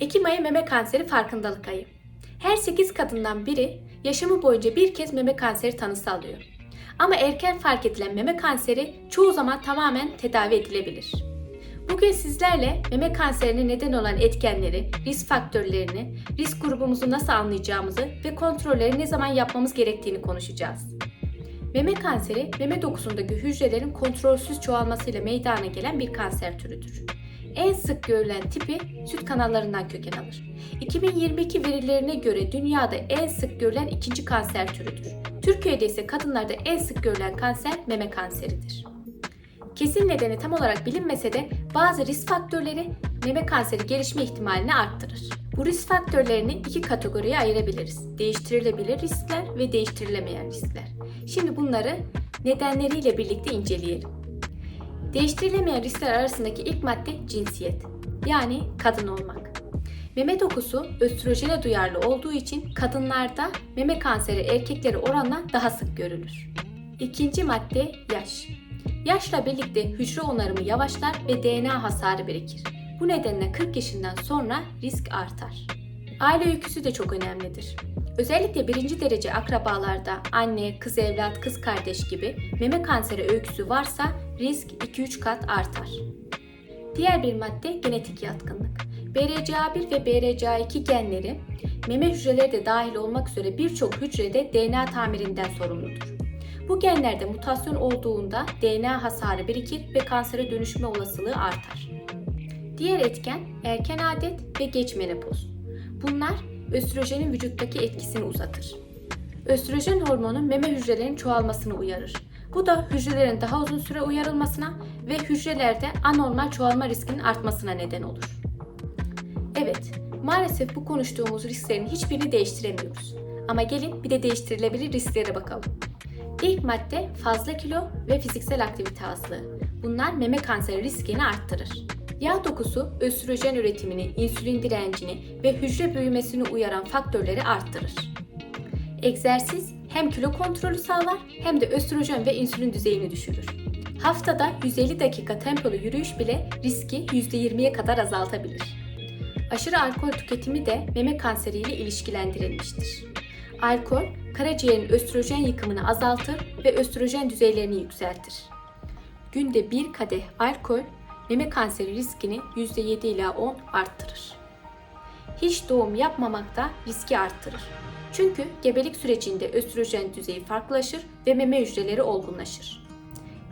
Ekim ayı meme kanseri farkındalık ayı. Her 8 kadından biri yaşamı boyunca bir kez meme kanseri tanısı alıyor. Ama erken fark edilen meme kanseri çoğu zaman tamamen tedavi edilebilir. Bugün sizlerle meme kanserine neden olan etkenleri, risk faktörlerini, risk grubumuzu nasıl anlayacağımızı ve kontrolleri ne zaman yapmamız gerektiğini konuşacağız. Meme kanseri, meme dokusundaki hücrelerin kontrolsüz çoğalmasıyla meydana gelen bir kanser türüdür. En sık görülen tipi süt kanallarından köken alır. 2022 verilerine göre dünyada en sık görülen ikinci kanser türüdür. Türkiye'de ise kadınlarda en sık görülen kanser meme kanseridir. Kesin nedeni tam olarak bilinmese de bazı risk faktörleri meme kanseri gelişme ihtimalini arttırır. Bu risk faktörlerini iki kategoriye ayırabiliriz. Değiştirilebilir riskler ve değiştirilemeyen riskler. Şimdi bunları nedenleriyle birlikte inceleyelim. Değiştirilemeyen riskler arasındaki ilk madde cinsiyet. Yani kadın olmak. Meme dokusu östrojene duyarlı olduğu için kadınlarda meme kanseri erkeklere oranla daha sık görülür. İkinci madde yaş. Yaşla birlikte hücre onarımı yavaşlar ve DNA hasarı birikir. Bu nedenle 40 yaşından sonra risk artar. Aile öyküsü de çok önemlidir. Özellikle birinci derece akrabalarda anne, kız evlat, kız kardeş gibi meme kanseri öyküsü varsa risk 2-3 kat artar. Diğer bir madde genetik yatkınlık. BRCA1 ve BRCA2 genleri meme hücreleri de dahil olmak üzere birçok hücrede DNA tamirinden sorumludur. Bu genlerde mutasyon olduğunda DNA hasarı birikir ve kansere dönüşme olasılığı artar. Diğer etken erken adet ve geç menopoz. Bunlar östrojenin vücuttaki etkisini uzatır. Östrojen hormonu meme hücrelerinin çoğalmasını uyarır. Bu da hücrelerin daha uzun süre uyarılmasına ve hücrelerde anormal çoğalma riskinin artmasına neden olur. Evet, maalesef bu konuştuğumuz risklerin hiçbirini değiştiremiyoruz. Ama gelin bir de değiştirilebilir risklere bakalım. İlk madde fazla kilo ve fiziksel aktivite azlığı. Bunlar meme kanseri riskini arttırır. Yağ dokusu östrojen üretimini, insülin direncini ve hücre büyümesini uyaran faktörleri arttırır. Egzersiz hem kilo kontrolü sağlar hem de östrojen ve insülin düzeyini düşürür. Haftada 150 dakika tempolu yürüyüş bile riski %20'ye kadar azaltabilir. Aşırı alkol tüketimi de meme kanseriyle ilişkilendirilmiştir. Alkol, karaciğerin östrojen yıkımını azaltır ve östrojen düzeylerini yükseltir. Günde bir kadeh alkol meme kanseri riskini %7 ila 10 arttırır. Hiç doğum yapmamak da riski arttırır. Çünkü gebelik sürecinde östrojen düzeyi farklılaşır ve meme hücreleri olgunlaşır.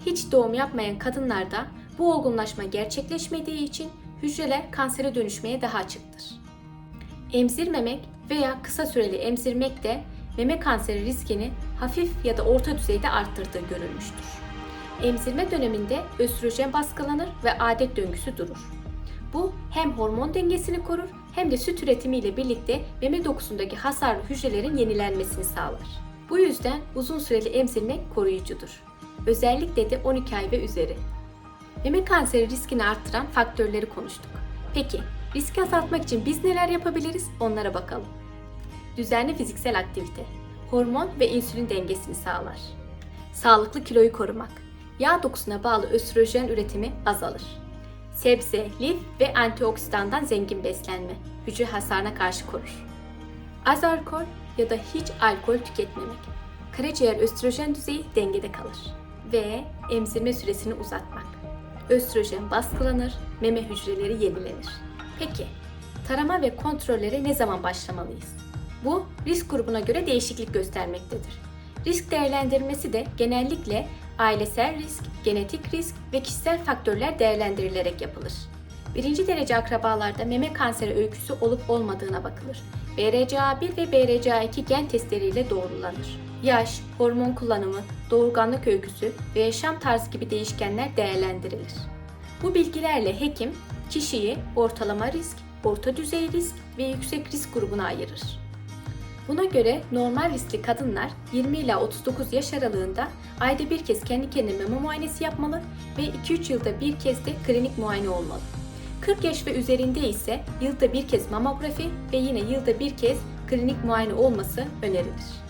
Hiç doğum yapmayan kadınlarda bu olgunlaşma gerçekleşmediği için hücreler kansere dönüşmeye daha açıktır. Emzirmemek veya kısa süreli emzirmek de meme kanseri riskini hafif ya da orta düzeyde arttırdığı görülmüştür. Emzirme döneminde östrojen baskılanır ve adet döngüsü durur. Bu hem hormon dengesini korur hem de süt üretimi ile birlikte meme dokusundaki hasarlı hücrelerin yenilenmesini sağlar. Bu yüzden uzun süreli emzirmek koruyucudur. Özellikle de 12 ay ve üzeri. Meme kanseri riskini arttıran faktörleri konuştuk. Peki, riski azaltmak için biz neler yapabiliriz? Onlara bakalım. Düzenli fiziksel aktivite, hormon ve insülin dengesini sağlar. Sağlıklı kiloyu korumak, yağ dokusuna bağlı östrojen üretimi azalır. Sebze, lif ve antioksidandan zengin beslenme, hücre hasarına karşı korur. Az alkol ya da hiç alkol tüketmemek, karaciğer östrojen düzeyi dengede kalır. Ve emzirme süresini uzatmak. Östrojen baskılanır, meme hücreleri yenilenir. Peki, tarama ve kontrollere ne zaman başlamalıyız? Bu risk grubuna göre değişiklik göstermektedir. Risk değerlendirmesi de genellikle ailesel risk, genetik risk ve kişisel faktörler değerlendirilerek yapılır. Birinci derece akrabalarda meme kanseri öyküsü olup olmadığına bakılır. BRCA1 ve BRCA2 gen testleriyle doğrulanır. Yaş, hormon kullanımı, doğurganlık öyküsü ve yaşam tarzı gibi değişkenler değerlendirilir. Bu bilgilerle hekim kişiyi ortalama risk, orta düzey risk ve yüksek risk grubuna ayırır. Buna göre normal riskli kadınlar 20 ila 39 yaş aralığında ayda bir kez kendi kendine meme muayenesi yapmalı ve 2-3 yılda bir kez de klinik muayene olmalı. 40 yaş ve üzerinde ise yılda bir kez mamografi ve yine yılda bir kez klinik muayene olması önerilir.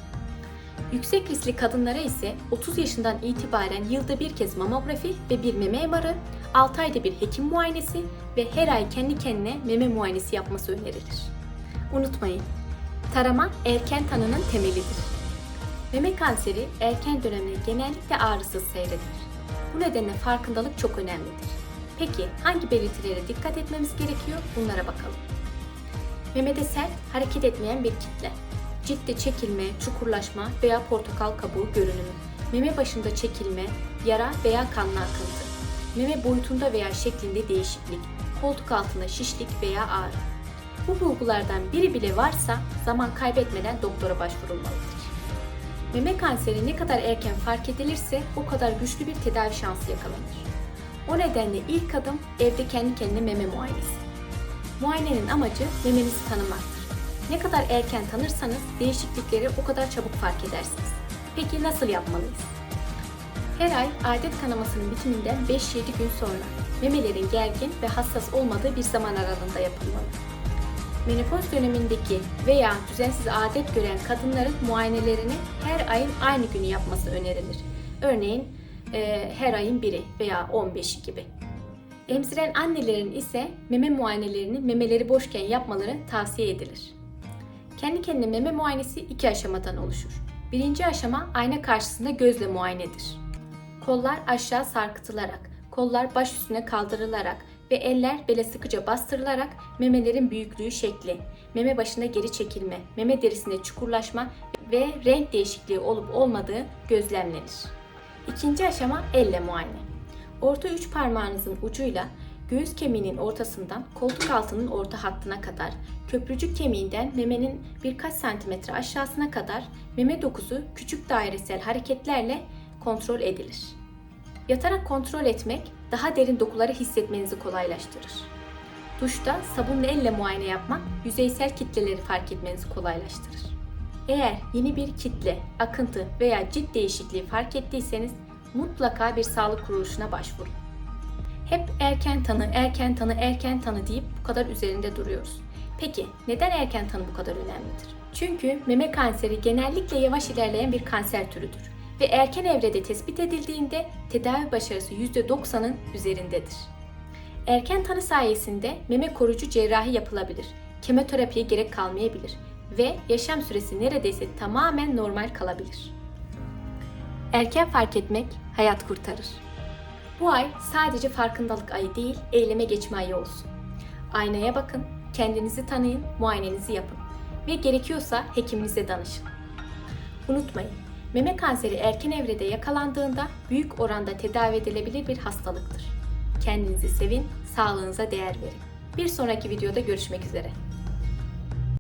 Yüksek riskli kadınlara ise 30 yaşından itibaren yılda bir kez mamografi ve bir meme MR'ı, 6 ayda bir hekim muayenesi ve her ay kendi kendine meme muayenesi yapması önerilir. Unutmayın, tarama erken tanının temelidir. Meme kanseri erken dönemde genellikle ağrısız seyredilir. Bu nedenle farkındalık çok önemlidir. Peki hangi belirtilere dikkat etmemiz gerekiyor? Bunlara bakalım. Memede sert, hareket etmeyen bir kitle. Ciltte çekilme, çukurlaşma veya portakal kabuğu görünümü. Meme başında çekilme, yara veya kanlı akıntı. Meme boyutunda veya şeklinde değişiklik. Koltuk altında şişlik veya ağrı. Bu bulgulardan biri bile varsa zaman kaybetmeden doktora başvurulmalıdır. Meme kanseri ne kadar erken fark edilirse o kadar güçlü bir tedavi şansı yakalanır. O nedenle ilk adım evde kendi kendine meme muayenesi. Muayenenin amacı memenizi tanımaktır. Ne kadar erken tanırsanız değişiklikleri o kadar çabuk fark edersiniz. Peki nasıl yapmalıyız? Her ay adet kanamasının bitiminden 5-7 gün sonra memelerin gergin ve hassas olmadığı bir zaman aralığında yapılmalı. Menopoz dönemindeki veya düzensiz adet gören kadınların muayenelerini her ayın aynı günü yapması önerilir. Örneğin e, her ayın biri veya 15'i gibi. Emziren annelerin ise meme muayenelerini memeleri boşken yapmaları tavsiye edilir. Kendi kendine meme muayenesi iki aşamadan oluşur. Birinci aşama ayna karşısında gözle muayenedir. Kollar aşağı sarkıtılarak, kollar baş üstüne kaldırılarak ve eller bele sıkıca bastırılarak memelerin büyüklüğü şekli, meme başında geri çekilme, meme derisinde çukurlaşma ve renk değişikliği olup olmadığı gözlemlenir. İkinci aşama elle muayene. Orta üç parmağınızın ucuyla göğüs kemiğinin ortasından koltuk altının orta hattına kadar, köprücük kemiğinden memenin birkaç santimetre aşağısına kadar meme dokusu küçük dairesel hareketlerle kontrol edilir. Yatarak kontrol etmek daha derin dokuları hissetmenizi kolaylaştırır. Duşta sabunla elle muayene yapmak yüzeysel kitleleri fark etmenizi kolaylaştırır. Eğer yeni bir kitle, akıntı veya cilt değişikliği fark ettiyseniz mutlaka bir sağlık kuruluşuna başvurun. Hep erken tanı, erken tanı, erken tanı deyip bu kadar üzerinde duruyoruz. Peki neden erken tanı bu kadar önemlidir? Çünkü meme kanseri genellikle yavaş ilerleyen bir kanser türüdür ve erken evrede tespit edildiğinde tedavi başarısı %90'ın üzerindedir. Erken tanı sayesinde meme koruyucu cerrahi yapılabilir, kemoterapiye gerek kalmayabilir ve yaşam süresi neredeyse tamamen normal kalabilir. Erken fark etmek hayat kurtarır. Bu ay sadece farkındalık ayı değil, eyleme geçme ayı olsun. Aynaya bakın, kendinizi tanıyın, muayenenizi yapın ve gerekiyorsa hekiminize danışın. Unutmayın, meme kanseri erken evrede yakalandığında büyük oranda tedavi edilebilir bir hastalıktır. Kendinizi sevin, sağlığınıza değer verin. Bir sonraki videoda görüşmek üzere.